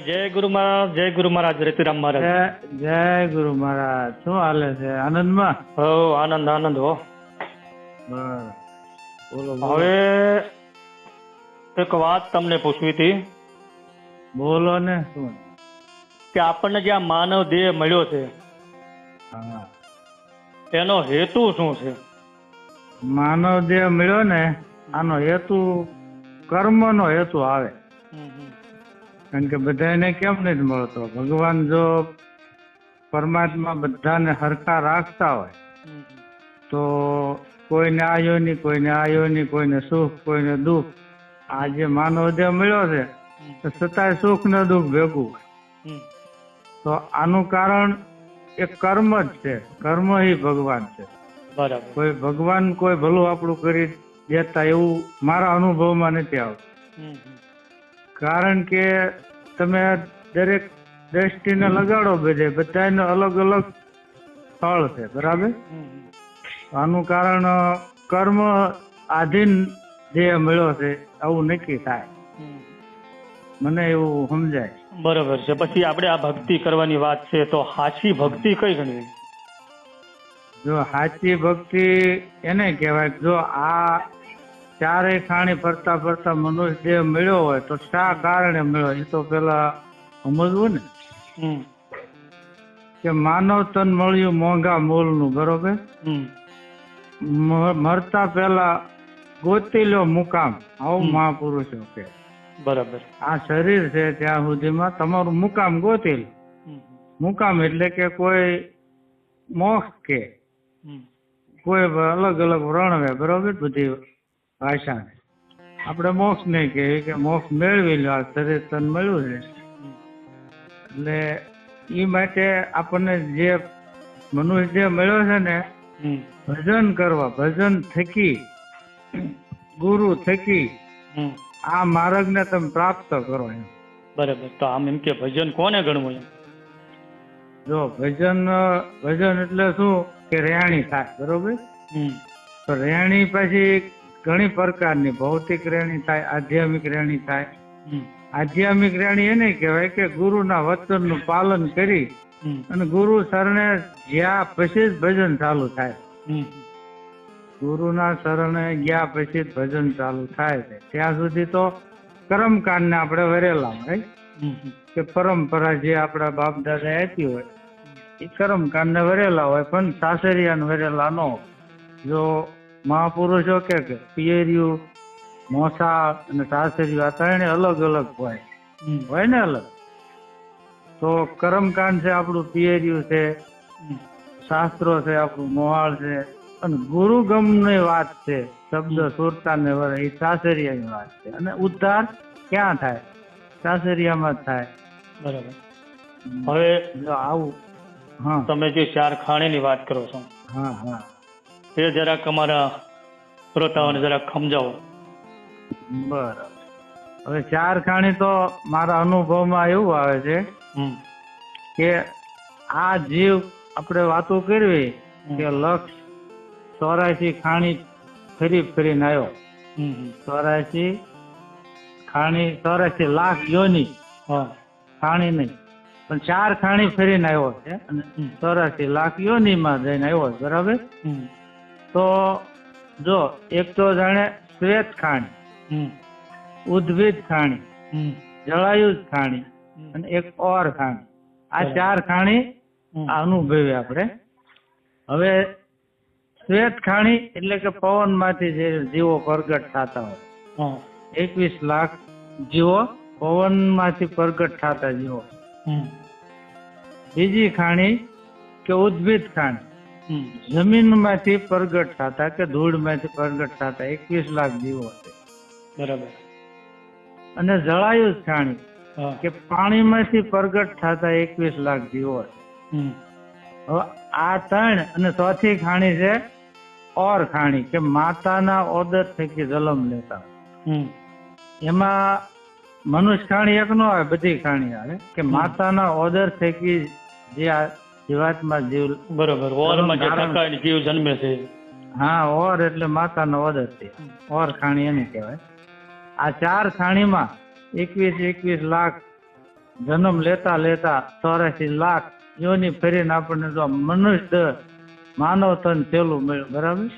જય ગુરુ મહારાજ જય ગુરુ મહારાજ રીતિરામ મહારાજ. જય ગુરુ મહારાજ. શું હાલે છે? આનંદમાં? હો આનંદ આનંદ હો. બોલો હવે એક વાત તમને પૂછવી હતી. બોલો ને શું? કે આપણને જે આ માનવ દેહ મળ્યો છે એનો હેતુ શું છે? માનવ દેહ મળ્યો ને આનો હેતુ કર્મનો હેતુ આવે. કારણ કે બધાને કેમ નથી મળતો? ભગવાન જો પરમાત્મા બધાને હરખા રાખતા હોય તો કોઈને આ યોની કોઈને આ યોની કોઈને સુખ કોઈને દુઃખ. આ જે માનવ દેહ મળ્યો છે તો છતાંય સુખ ને દુઃખ ભેગું તો આનું કારણ એક કર્મ જ છે. કર્મ ઈ ભગવાન છે. બરાબર. કોઈ ભગવાન કોઈ ભલું આપણું કરી દેતા એવું મારા અનુભવમાં નથી આવતું. કારણ કે તમે દરેક દ્રષ્ટિને લગાડો બધે બધાને અલગ અલગ ફળ છે બરાબર? આનું કારણ કર્મ આધીન જે મળ્યો છે આવું નક્કી થાય. મને એવું સમજાય. બરોબર છે. પછી આપણે આ ભક્તિ કરવાની વાત છે તો સાચી ભક્તિ કઈ ગણવી? જો સાચી ભક્તિ એને કહેવાય જો આ ચારે ખાણી ફરતા ફરતા મનુષ્ય દેહ મળ્યો હોય તો શા કારણે મળ્યો? એ તો પેલા સમજવું ને? કે માનવ તન મળ્યું મોંઘા મૂળનું બરોબર? મરતા પેલા ગોતી લો મુકામ. આવું મહાપુરુષો કે બરાબર. આ શરીર છે ત્યાં સુધીમાં તમારું મુકામ ગોતી મુકામ એટલે કે કોઈ મોક્ષ કે. કોઈ અલગ અલગ વર્ણવે બરોબર? બધી ભાષાને આપણે મોક્ષ નહીં કહેવી કે મોક્ષ મેળવી લો આ શરીર તન મળ્યું છે. એટલે એ માટે આપણને જે મનુષ્ય જે મળ્યો છે ને ભજન કરવા ભજન થકી ગુરુ થકી આ માર્ગને તમે પ્રાપ્ત કરો એમ. બરાબર. તો આમ એમ કે ભજન કોને ગણવું એમ? જો ભજન ભજન એટલે શું? કે રેહાણી થાય બરોબર? તો રેહાણી પછી ઘણી પ્રકારની ભૌતિક રેણી થાય આધ્યાત્મિક રેણી થાય. આધ્યાત્મિક રેણી એને કહેવાય કે ગુરુના વચનનું પાલન કરી અને ગુરુ શરણે ગયા પછી જ ભજન ચાલુ થાય. ગુરુના શરણે ગયા પછી જ ભજન ચાલુ થાય છે. ત્યાં સુધી તો કર્મકાંડને આપણે વરેલા હોય કે પરંપરા જે આપણા બાપ દાદા આપી હોય એ કર્મકાંડને વરેલા હોય પણ સાસરિયાને વરેલા ન જો મહાપુરુષો કે પિયરિયું મોસા અને સાસરિયું આ ત્રણે અલગ અલગ હોય. હોય ને અલગ? તો કર્મકાંડ છે આપણું પિયરિયું છે શાસ્ત્રો છે આપણું મોહાળ છે અને ગુરુગમની વાત છે શબ્દ સુરતા ને વર એ સાસરિયાની વાત છે. અને ઉદ્ધાર ક્યાં થાય? સાસરિયામાં જ થાય. બરાબર. હવે જો આવું હા. તમે જે ચાર ખાણીની વાત કરો છો. હા હા. એ જરાક અમારા શ્રોતાઓને જરાક સમજાવો. બરાબર. હવે ચાર ખાણી તો મારા અનુભવમાં એવું આવે છે કે આ જીવ આપણે વાતો કરવી કે લક્ષ ચોરાશી ખાણી ફરી ફરીને આવ્યો. ચોરાશી ખાણી ચોરાશી લાખ યોની હા. ખાણી નહીં. પણ ચાર ખાણી ફરીને આવ્યો છે અને ચોરાશી લાખ યોનીમાં જઈને આવ્યો બરાબર? તો જો એક તો જાણે શ્વેત ખાણી ઉદ્ભિદ ખાણી જળાયુજ ખાણી અને એક ઓર ખાણી. આ ચાર ખાણી અનુભવી આપણે. હવે શ્વેત ખાણી એટલે કે પવનમાંથી જે જીવો પ્રગટ થતા હોય. એકવીસ લાખ જીવો પવનમાંથી પ્રગટ થતા જીવો. બીજી ખાણી કે ઉદ્ભિદ ખાણી. જમીનમાંથી પ્રગટ થતા કે ધૂળમાંથી પ્રગટ થતા એકવીસ લાખ જીવો છે. બરાબર. અને જળાયુ ખાણી કે પાણીમાંથી પ્રગટ થતા એકવીસ લાખ જીવો છે. હવે આ ત્રણ અને ચોથી ખાણી છે ઓર ખાણી કે માતાના ઓદર થકી જલમ લેતા. હમ. એમાં મનુષ્ય ખાણી એક નો આવે બધી ખાણી આવે. કે માતાના ઓદર થકી જે આ જીવાત્મા જીવ બરોબર ઓરમાં જે ધારણ- જીવ જન્મે છે. હા ઓર એટલે માતાનો ઓદર છે. ઓર ખાણી એને કહેવાય. આ ચાર ખાણીમાં એકવીસ એકવીસ લાખ જન્મ લેતા લેતા ચોરાશી લાખ યોની ફરીને આપણને જો મનુષ્ય માનવ તન પેલું મળ્યું બરાબર?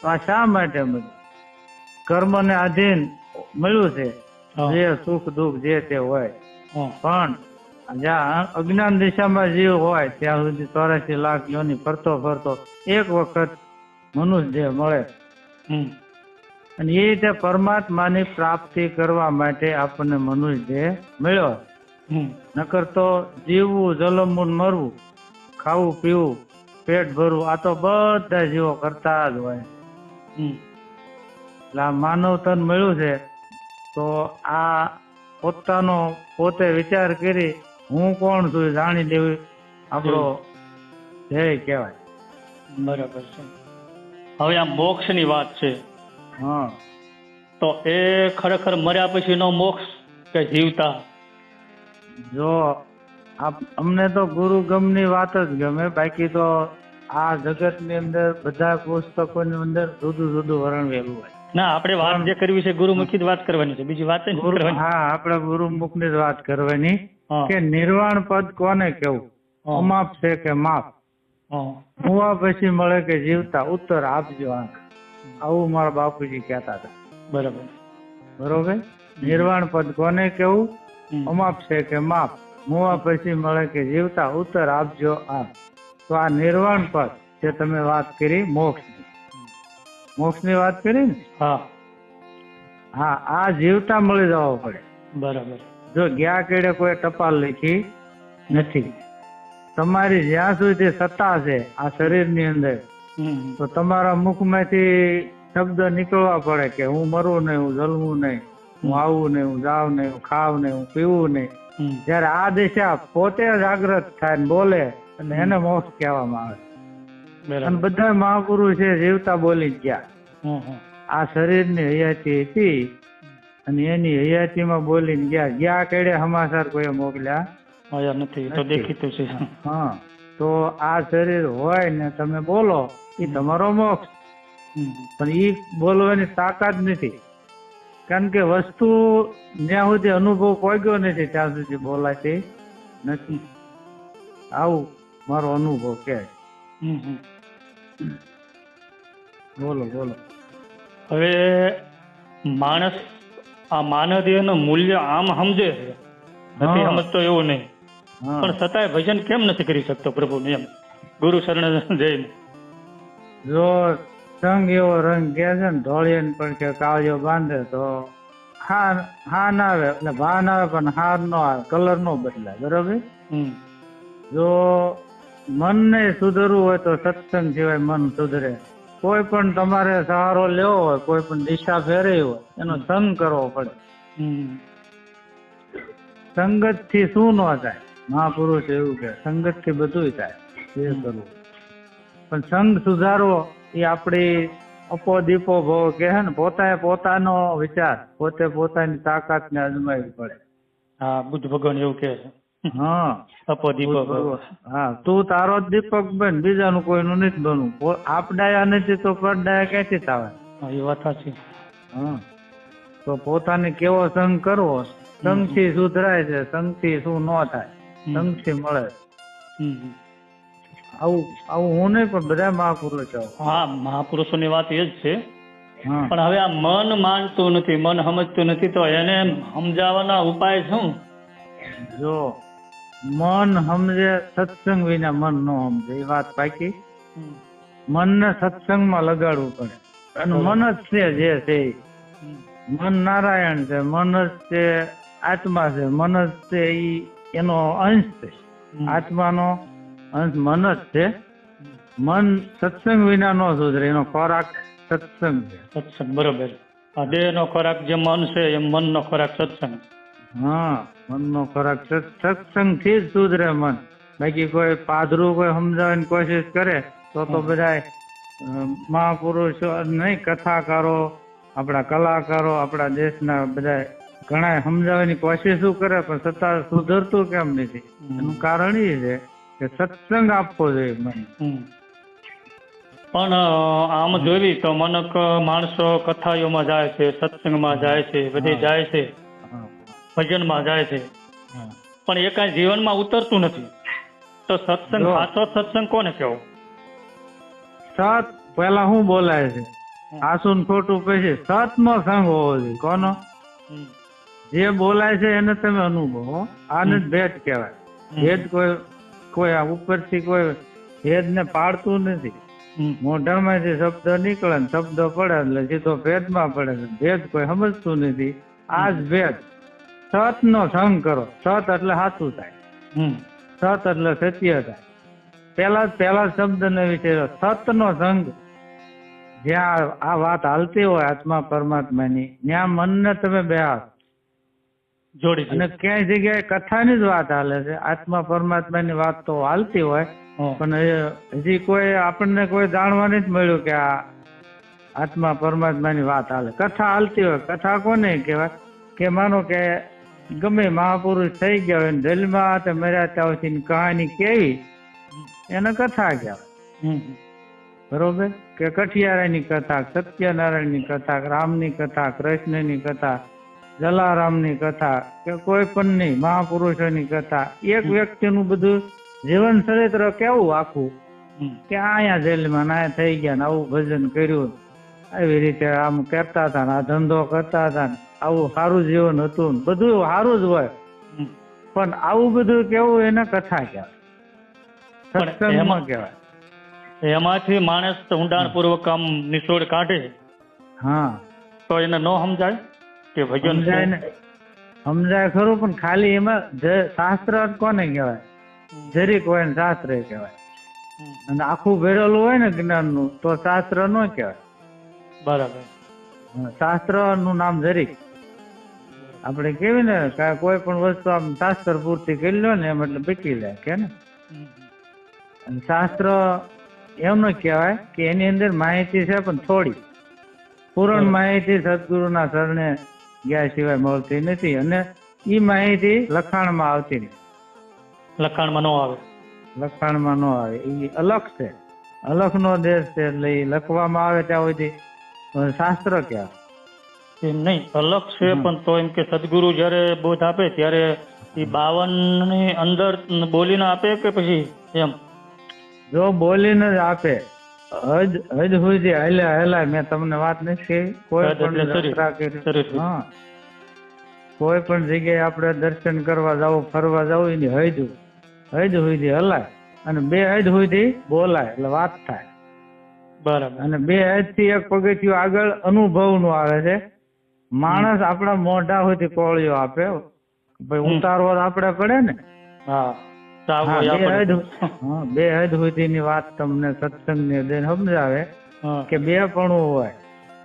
તો આ શા માટે મળ્યું? કર્મને આધીન મળ્યું છે. જે સુખ દુઃખ જે તે હોય. પણ જ્યાં અજ્ઞાન દિશામાં જીવ હોય ત્યાં સુધી ચોરાસી લાખ યોની ફરતો ફરતો એક વખત મનુષ્ય મળે. અને એ રીતે પરમાત્માની પ્રાપ્તિ કરવા માટે આપણને મનુષ્ય મળ્યો નકર તો જીવવું જલમવું મરવું ખાવું પીવું પેટ ભરવું આ તો બધા જીવો કરતા જ હોય. એટલે આ માનવ તન મળ્યું છે તો આ પોતાનો પોતે વિચાર કરી હું કોણ છું જાણી લેવું આપણો ધ્યેય કહેવાય. બરાબર છે. હવે આ મોક્ષની વાત છે. હા. તો એ ખરેખર મર્યા પછીનો મોક્ષ કે જીવતા? જો આપ અમને તો ગુરુ ગમની વાત જ ગમે. બાકી તો આ જગતની અંદર બધા પુસ્તકોની અંદર જુદું જુદું વર્ણવેલું હોય. ના આપણે વાત જે કરવી છે ગુરુમુખી જ વાત કરવાની છે. બીજી વાત હા આપણે ગુરુમુખની જ વાત કરવાની. કે નિર્વાણ પદ કોને કેવું. અમાપ છે કે માપ. હુવા પછી મળે કે જીવતા? ઉત્તર આપજો આંખ. આવું મારા બાપુજી કહેતા હતા. બરાબર. બરોબર? નિર્વાણ પદ કોને કેવું અમાપ છે કે માપ મુવા પછી મળે કે જીવતા? ઉત્તર આપજો આંખ. તો આ નિર્વાણ પદ જે તમે વાત કરી મોક્ષની. મોક્ષની વાત કરી ને? હા. હા આ જીવતા મળી જવા પડે. બરાબર. જો ગયા કેડે કોઈ ટપાલ લખી? નથી. તમારી જ્યાં સુધી સત્તા છે આ શરીરની અંદર તો તમારા મુખમાંથી શબ્દ નીકળવા પડે કે હું મરું નહીં હું જલવું નહીં હું આવું નહીં હું જાવ નહીં હું ખાવ નહીં હું પીવું નહીં. જયારે આ દિશા પોતે જાગ્રત થાય ને બોલે અને એને મોક્ષ કહેવામાં આવે. અને બધા મહાપુરુષે જીવતા બોલી ગયા. આ શરીરની હયાતી હતી અને એની હયાતીમાં બોલીને ગયા. ગયા કેડે સમાચાર કોઈ મોકલ્યા? નથી તો દેખીતું છે. હા તો આ શરીર હોય ને તમે બોલો એ તમારો મોક્ષ. પણ એ બોલવાની તાકાત નથી. કારણ કે વસ્તુ જ્યાં સુધી અનુભવ પહોંચ્યો નથી ત્યાં સુધી બોલાતી નથી. આવું મારો અનુભવ કે. બોલો બોલો. હવે માણસ આ માનવદેહનું મૂલ્ય આમ સમજે છે. નથી સમજતો એવું નહીં. પણ છતાંય ભજન કેમ નથી કરી શકતો પ્રભુનું એમ? ગુરુ શરણ જઈને. જો સંગ એવો રંગ કે છે ને ઢોળીને પણ કે કાળિયો બાંધે તો હાર હા ના આવે. એટલે ભાન આવે પણ હાર નો આવે. કલર નો બદલાય. બરોબર. જો મનને સુધરવું હોય તો સત્સંગ સિવાય મન સુધરે. કોઈ પણ તમારે સહારો લેવો હોય કોઈ પણ દિશા ફેરવી હોય એનો સંગ કરવો પડે. સંગતથી શું ન થાય? મહાપુરુષ એવું કે સંગતથી બધું થાય એ કરવું. પણ સંગ સુધારવો એ આપણી અપો દીપો ભવ કે ને પોતાએ પોતાનો વિચાર પોતે પોતાની તાકાત ને અજમાવી પડે. હા બુદ્ધ ભગવાન એવું કહે છે. હા. તું તારો જ દીપક બન બીજાનું કોઈનું નથી બનવું. પો- આપડાયા નથી તો પરડાયા ક્યાંથી થાય એ વાત સાચી. હા. તો પોતાને કેવો સંગ કરવો? સંગથી સુધરાય છે સંગથી શું ન થાય. સંગથી મળે. આવું આવું હું નહીં પણ બધા મહાપુરુષો. હા મહાપુરુષોની વાત એ જ છે. પણ હવે આ મન માનતું નથી મન સમજતું નથી તો એને સમજાવવાના ઉપાય શું? જો મન સમજે સત્સંગ વિના મન નો સમજે એ વાત પાકી? મનને સત્સંગમાં લગાડવું પડે. અને મન જ છે જે છે મન નારાયણ છે મન જ છે આત્મા છે મન જ છે ઈ એનો અંશ છે. આત્માનો અંશ મન જ છે. મન સત્સંગ વિના નો સુધરે એનો ખોરાક સત્સંગ છે. સત્સંગ બરોબર. આ દેહ નો ખોરાક જે મન છે એ મન નો ખોરાક સત્સંગ. હા મનનો ખોરાક સત- સત્સંગથી જ સુધરે મન. બાકી કોઈ પાદરું કોઈ સમજાવવાની કોશિશ કરે તો તો બધા મહાપુરુષો નહીં કથાકારો આપણા કલાકારો આપણા દેશના બધા ઘણા સમજાવવાની કોશિશો કરે પણ છતાં સુધરતું કેમ નથી? એનું કારણ એ છે કે સત્સંગ આપવો જોઈએ મન. હમ. પણ આમ જોઈ તો મનક માણસો કથાઓમાં જાય છે સત્સંગમાં જાય છે બધે જાય છે. ભજનમાં જાય છે. પણ એ કાંઈ જીવનમાં ઉતરતું નથી. તો સત્સંગ. સાચો સત્સંગ કોને કહેવો? સત પેલા શું બોલાય છે? આસુન ખોટું પછી સતનો સંગ હોવો જોઈએ. કોનો? જે બોલાય છે એને તમે અનુભવો આને ભેદ કહેવાય. ભેદ કોઈ કોઈ આ ઉપરથી કોઈ ભેદ ને પાડતું નથી. મોઢામાંથી શબ્દ નીકળે ને શબ્દ પડે એટલે સીધો ભેદમાં પડે ભેદ કોઈ સમજતું નથી. આ જ ભેદ. સત નો સંગ કરો. સત એટલે સાચું થાય. હમ. સત એટલે સત્ય થાય. પેલા પેલા શબ્દ ને વિશે સત નો સંગ જ્યાં આ વાત હાલતી હોય આત્મા પરમાત્માની ત્યાં મનને તમે બેહાર જોડી અને ક્યાંય જગ્યાએ કથાની જ વાત હાલે છે. આત્મા પરમાત્માની વાત તો હાલતી હોય. પણ હજી કોઈ આપણને કોઈ જાણવા નથી મળ્યું કે આ આત્મા પરમાત્માની વાત હાલે. કથા હાલતી હોય. કથા કોને કહેવાય? કે માનો કે ગમે મહાપુરુષ થઈ ગયા હોય ને તો મર્યા ત્યાં કહાની કેવી? એને કથા કહેવાય. બરોબર? કે કઠિયારાની કથા સત્યનારાયણની કથા રામની કથા કૃષ્ણની કથા જલારામની કથા કે કોઈ પણની મહાપુરુષોની કથા. એક વ્યક્તિનું બધું જીવન ચરિત્ર કેવું આખું? કે અહીંયા જેલમાં ના થઈ ગયા ને આવું ભજન કર્યું. આવી રીતે આમ કરતા હતા આ ધંધો કરતા હતા આવું સારું જીવન હતું ને બધું સારું જ હોય. પણ આવું બધું કેવું એને કથા કહેવાય. સત્સંગમાં કહેવાય. એમાંથી માણસ ઊંડાણપૂર્વક આમ નિચોડ કાઢે. હા. તો એને ન સમજાય કે ભજન સમજાય ને ખરું પણ ખાલી એમાં જે શાસ્ત્ર કોને કહેવાય? જરીક હોય ને શાસ્ત્ર કહેવાય. અને આખું ભેળેલું હોય ને જ્ઞાનનું તો શાસ્ત્ર ન કહેવાય. બરાબર. શાસ્ત્રનું નામ જરીક. આપણે કેવી ને કોઈ પણ વસ્તુ આમ શાસ્ત્ર પૂરતી કરી લો ને એમ એટલે પીકી લે કે ને? શાસ્ત્ર એમ ન કહેવાય કે એની અંદર માહિતી છે પણ થોડી. પૂરણ માહિતી સદગુરુના શરણે ગયા સિવાય મળતી નથી અને એ માહિતી લખાણમાં આવતી નથી. લખાણમાં ન આવે. લખાણમાં ન આવે. એ અલગ છે. અલગનો દેશ છે એટલે એ લખવામાં આવે ત્યાં સુધી. શાસ્ત્ર કહેવાય એમ નહીં અલગ છે પણ તો એમ કે સદગુરુ જ્યારે બોધ આપે ત્યારે એ બાવનની અંદર બોલીને આપે કે પછી એમ? જો બોલીને જ આપે. હજ હજ સુધી હલ્યા હલાય મેં તમને વાત નથી. કોઈ પણ. હા. કોઈ પણ જગ્યાએ આપણે દર્શન કરવા જવું ફરવા જવું એની હજ હજ સુધી હલાય. અને બે હજ સુધી બોલાય એટલે વાત થાય. બરાબર. અને બે હજથી એક પગથિયું આગળ અનુભવનું આવે છે. માણસ આપણા મોઢા સુધી કોળીઓ આપે ભાઈ. ઉતારવો તો આપણે પડે ને. હા બે હદ સુધી ની સુધીની વાત તમને સત્સંગની સમજાવે? કે બે પણ હોય.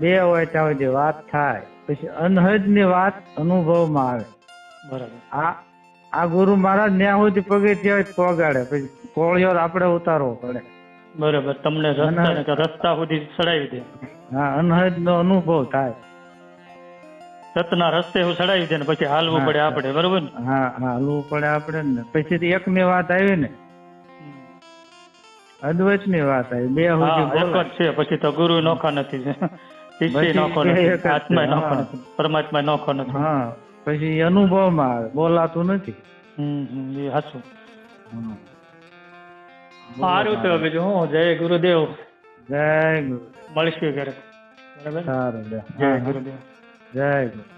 બે હોય ત્યાં સુધી વાત થાય. પછી અનહદની વાત અનુભવમાં આવે. બરાબર. આ આ ગુરુ મહારાજ ન્યા સુધી પગથિયા જ પહોંચાડે પછી કોળિયો આપડે આપણે ઉતારવો પડે. બરાબર. તમને રસ્તા સુધી ચડાવી દે. હા અનહદ નો અનુભવ થાય. સતના રસ્તે હું ચડાવી દે ને પછી હાલવું પડે આપણે બરોબર ને? હા હા હાલવું પડે આપણે ને. પછી એક ની વાત આવી ને. અદ્વૈતની વાત આવી બે એક જ છે પછી તો ગુરુ નોખા નથી. શિષ્ય નોખો નથી આત્મા નોખો. નથી પરમાત્મા નોખો નથી. હા પછી અનુભવમાં આવે બોલાતું નથી. હમ એ હાચું. સારું તો બીજું હું જય ગુરુદેવ. જય ગુરુ મળીશું ક્યારેક. બરાબર સારું જય. ગુરુદેવ. જય ગુરુ